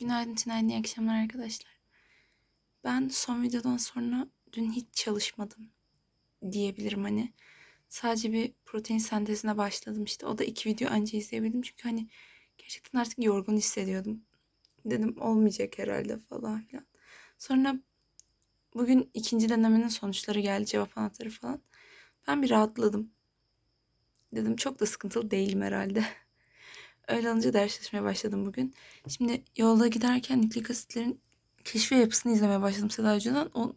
Günaydın, günaydın, iyi akşamlar arkadaşlar. Ben son videodan sonra dün hiç çalışmadım diyebilirim hani. Sadece bir protein sentezine başladım işte. O da iki video önce izleyebildim çünkü hani gerçekten artık yorgun hissediyordum. Dedim olmayacak herhalde falan filan. Sonra bugün ikinci denemenin sonuçları geldi, cevap anahtarı falan. Ben bir rahatladım. Dedim çok da sıkıntılı değilim herhalde. Öyle olunca ders çalışmaya başladım bugün. Şimdi yolda giderken nükleik asitlerin keşfi yapısını izlemeye başladım Seda Hoca'dan. O,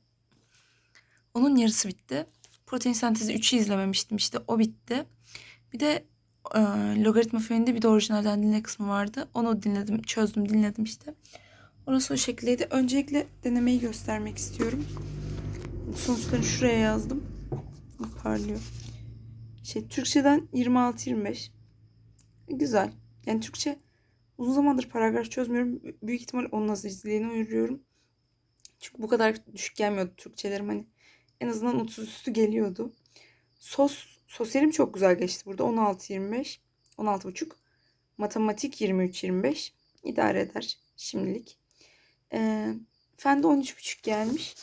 onun yarısı bitti. Protein sentezi 3'ü izlememiştim işte o bitti. Bir de e, logaritma föyünde bir de orijinalden dinle kısmı vardı. Onu dinledim, çözdüm, dinledim işte. Orası o şekildeydi. Öncelikle denemeyi göstermek istiyorum. Sonuçlarını şuraya yazdım. Parlıyor. Şey Türkçeden 26-25. Güzel. Yani Türkçe uzun zamandır paragraf çözmüyorum. Büyük ihtimal onun azizliğine uyuruyorum. Çünkü bu kadar düşük gelmiyordu Türkçelerim hani. En azından 30 üstü geliyordu. Sos, sosyalim çok güzel geçti burada. 16-25. 16,5. Matematik 23-25. İdare eder şimdilik. Ee, Fende 13,5 gelmiş.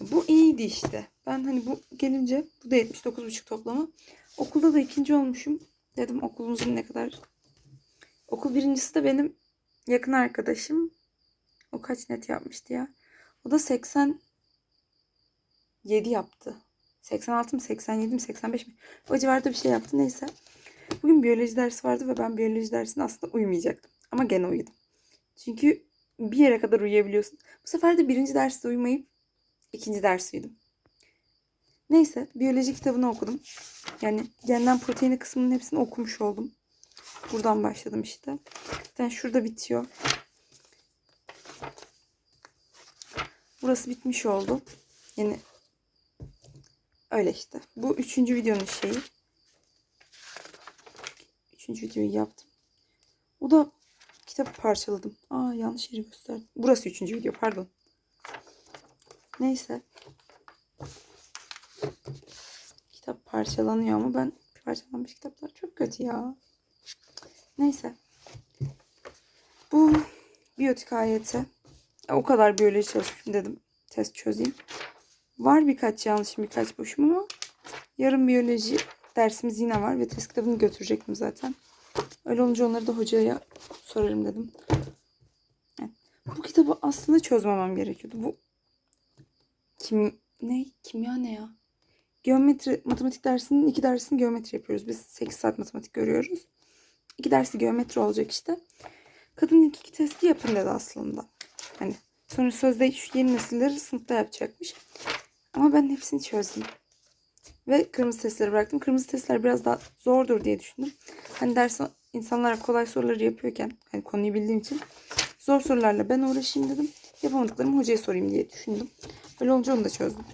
Bu iyiydi işte. Ben hani bu gelince bu da 79,5 toplamı. Okulda da ikinci olmuşum. Dedim okulumuzun ne kadar Okul birincisi de benim yakın arkadaşım. O kaç net yapmıştı ya? O da 87 yaptı. 86 mı 87 mi 85 mi? O civarda bir şey yaptı neyse. Bugün biyoloji dersi vardı ve ben biyoloji dersine aslında uyumayacaktım. Ama gene uyudum. Çünkü bir yere kadar uyuyabiliyorsun. Bu sefer de birinci derste uyumayıp ikinci ders uyudum. Neyse biyoloji kitabını okudum. Yani genden proteini kısmının hepsini okumuş oldum. Buradan başladım işte. Zaten şurada bitiyor. Burası bitmiş oldu. Yani öyle işte. Bu üçüncü videonun şeyi. Üçüncü videoyu yaptım. O da kitap parçaladım. Aa yanlış yeri gösterdim. Burası üçüncü video pardon. Neyse. Kitap parçalanıyor ama ben parçalanmış kitaplar çok kötü ya. Neyse. Bu biyotik ayeti. O kadar biyoloji çalışmışım dedim. Test çözeyim. Var birkaç yanlışım birkaç boşum ama yarın biyoloji dersimiz yine var ve test kitabını götürecektim zaten. Öyle olunca onları da hocaya sorarım dedim. Bu kitabı aslında çözmemem gerekiyordu. Bu kim ne? Kimya ne ya? Geometri, matematik dersinin iki dersini geometri yapıyoruz. Biz 8 saat matematik görüyoruz. İki dersi geometri olacak işte. Kadın ilk iki testi yapın dedi aslında. Hani sonra sözde şu yeni nesilleri sınıfta yapacakmış. Ama ben hepsini çözdüm. Ve kırmızı testleri bıraktım. Kırmızı testler biraz daha zordur diye düşündüm. Hani ders insanlara kolay soruları yapıyorken hani konuyu bildiğim için zor sorularla ben uğraşayım dedim. Yapamadıklarımı hocaya sorayım diye düşündüm. Öyle olunca onu da çözdüm.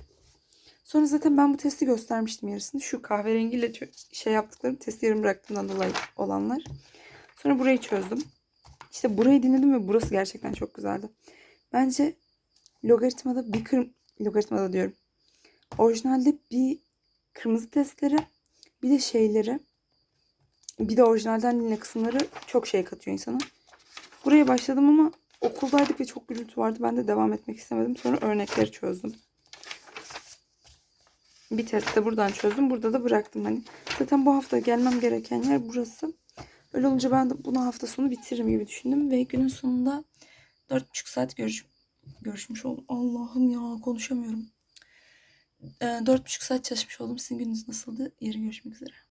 Sonra zaten ben bu testi göstermiştim yarısını. Şu kahverengiyle şey yaptıklarım testi yarım bıraktığımdan dolayı olanlar. Sonra burayı çözdüm. İşte burayı dinledim ve burası gerçekten çok güzeldi. Bence logaritmada bir kırm logaritmada diyorum. Orijinalde bir kırmızı testleri bir de şeyleri bir de orijinalden dinle kısımları çok şey katıyor insana. Buraya başladım ama okuldaydık ve çok gürültü vardı. Ben de devam etmek istemedim. Sonra örnekleri çözdüm bir testte buradan çözdüm. Burada da bıraktım hani. Zaten bu hafta gelmem gereken yer burası. Öyle olunca ben de bunu hafta sonu bitiririm gibi düşündüm. Ve günün sonunda 4,5 saat görüş görüşmüş oldum. Allah'ım ya konuşamıyorum. Ee, 4,5 saat çalışmış oldum. Sizin gününüz nasıldı? Yarın görüşmek üzere.